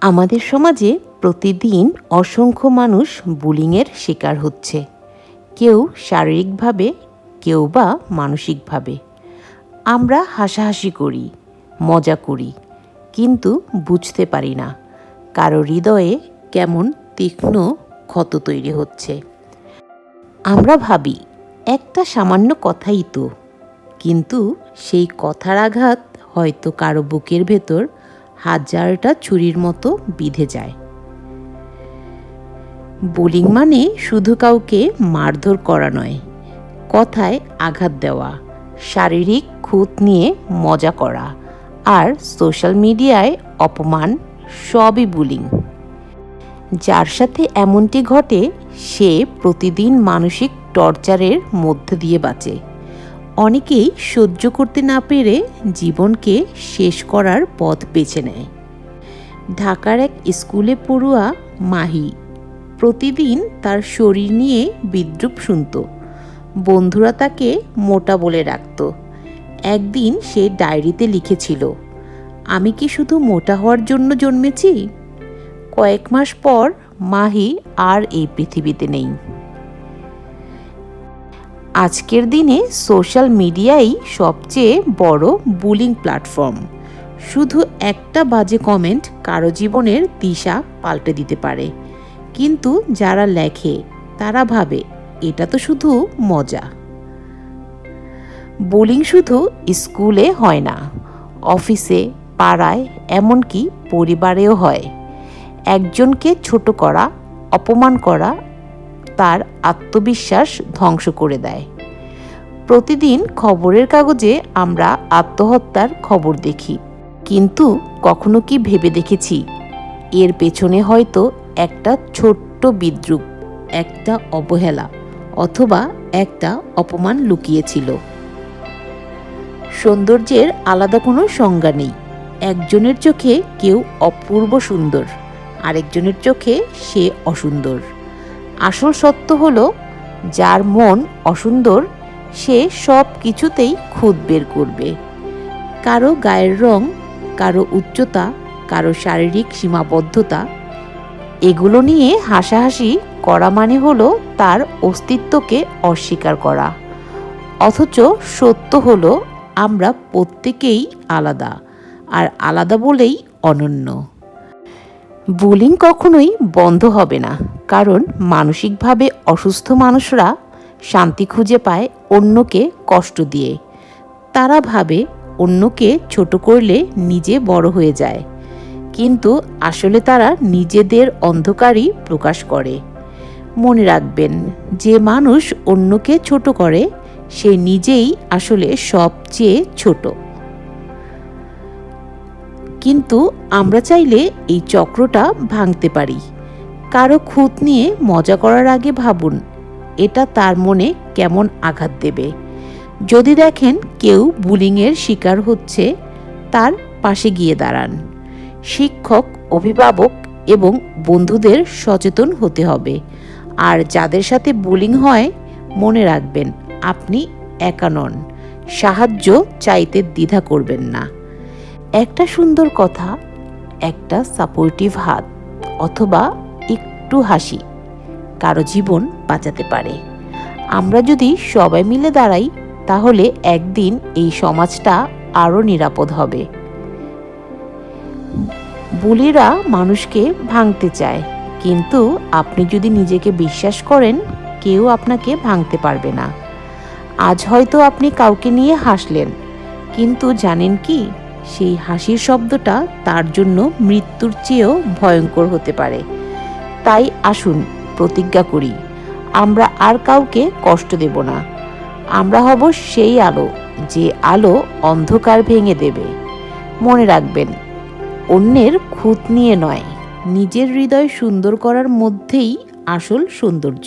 আমাদের সমাজে প্রতিদিন অসংখ্য মানুষ বুলিংয়ের শিকার হচ্ছে। কেউ শারীরিকভাবে, কেউ বা মানসিকভাবে। আমরা হাসাহাসি করি, মজা করি, কিন্তু বুঝতে পারি না কারও হৃদয়ে কেমন তীক্ষ্ণ ক্ষত তৈরি হচ্ছে। আমরা ভাবি, একটা সামান্য কথাই তো, কিন্তু সেই কথার আঘাত হয়তো কারও বুকের ভেতর হাজারটা ছুরির মতো বিঁধে যায়। বোলিং মানে শুধু কাউকে মারধর করা নয়, কথায় আঘাত দেওয়া, শারীরিক খুঁত নিয়ে মজা করা আর সোশ্যাল মিডিয়ায় অপমান, সবই বুলিং। যার সাথে এমনটি ঘটে, সে প্রতিদিন মানসিক টর্চারের মধ্য দিয়ে বাঁচে। অনেকেই সহ্য করতে না পেরে জীবনকে শেষ করার পথ বেছে নেয়। ঢাকার এক স্কুলে পড়ুয়া মাহি প্রতিদিন তার শরীর নিয়ে বিদ্রুপ শুনত। বন্ধুরা তাকে মোটা বলে রাখত। একদিন সে ডায়েরিতে লিখেছিল, আমি কি শুধু মোটা হওয়ার জন্য জন্মেছি? কয়েক মাস পর মাহি আর এই পৃথিবীতে নেই। আজকের দিনে সোশ্যাল মিডিয়াই সবচেয়ে বড় বুলিং প্ল্যাটফর্ম। শুধু একটা বাজে কমেন্ট কারও জীবনের দিশা পাল্টে দিতে পারে। কিন্তু যারা লেখে, তারা ভাবে, এটা তো শুধু মজা। বোলিং শুধু স্কুলে হয় না, অফিসে, পাড়ায়, এমনকি পরিবারেও হয়। একজনকে ছোট করা, অপমান করা তার আত্মবিশ্বাস ধ্বংস করে দেয়। প্রতিদিন খবরের কাগজে আমরা আত্মহত্যার খবর দেখি, কিন্তু কখনো কি ভেবে দেখেছি? এর পেছনে হয়তো একটা ছোট্ট বিদ্রুপ, একটা অবহেলা, অথবা একটা অপমান লুকিয়েছিল। সৌন্দর্যের আলাদা কোনো সংজ্ঞা নেই। একজনের চোখে কেউ অপূর্ব সুন্দর, আরেকজনের চোখে সে অসুন্দর। আসল সত্য হল, যার মন অসুন্দর, সে সব কিছুতেই খুদ বের করবে। কারও গায়ের রং, কারও উচ্চতা, কারও শারীরিক সীমাবদ্ধতা, এগুলো নিয়ে হাসাহাসি করা মানে হলো তার অস্তিত্বকে অস্বীকার করা। অথচ সত্য হলো আমরা প্রত্যেকেই আলাদা, আর আলাদা বলেই অনন্য। বুলিং কখনোই বন্ধ হবে না। কারণ মানসিকভাবে অসুস্থ মানুষরা শান্তি খুঁজে পায় অন্যকে কষ্ট দিয়ে। তারা ভাবে অন্যকে ছোট করলে নিজে বড় হয়ে যায়। কিন্তু আসলে তারা নিজেদের অন্ধকারই প্রকাশ করে। মনে রাখবেন, যে মানুষ অন্যকে ছোট করে, সে নিজেই আসলে সবচেয়ে ছোট। কিন্তু আমরা চাইলে এই চক্রটা ভাঙতে পারি। কারও খুঁত নিয়ে মজা করার আগে ভাবুন, এটা তার মনে কেমন আঘাত দেবে। যদি দেখেন কেউ বুলিংয়ের শিকার হচ্ছে, তার পাশে গিয়ে দাঁড়ান। শিক্ষক, অভিভাবক এবং বন্ধুদের সচেতন হতে হবে। আর যাদের সাথে বুলিং হয়, মনে রাখবেন, আপনি একা নন। সাহায্য চাইতে দ্বিধা করবেন না। একটা সুন্দর কথা, একটা সাপোর্টিভ হাত, অথবা একটু হাসি। কারও জীবন বাঁচাতে পারে। আমরা যদি সবাই মিলে দাঁড়াই, তাহলে একদিন এই সমাজটা আরও নিরাপদ হবে। বুলিরা মানুষকে ভাঙতে চায়, কিন্তু আপনি যদি নিজেকে বিশ্বাস করেন, কেউ আপনাকে ভাঙতে পারবে না। আজ হয়তো আপনি কাউকে নিয়ে হাসলেন, কিন্তু জানেন কি, সেই হাসির শব্দটা তার জন্য মৃত্যুর চেয়েও ভয়ঙ্কর হতে পারে। তাই আসুন, প্রতিজ্ঞা করি। আমরা আর কাউকে কষ্ট দেব না। আমরা হব সেই আলো, যে আলো অন্ধকার ভেঙে দেবে। মনে রাখবেন, অন্যের খুঁত নিয়ে নয়, নিজের হৃদয় সুন্দর করার মধ্যেই আসল সৌন্দর্য।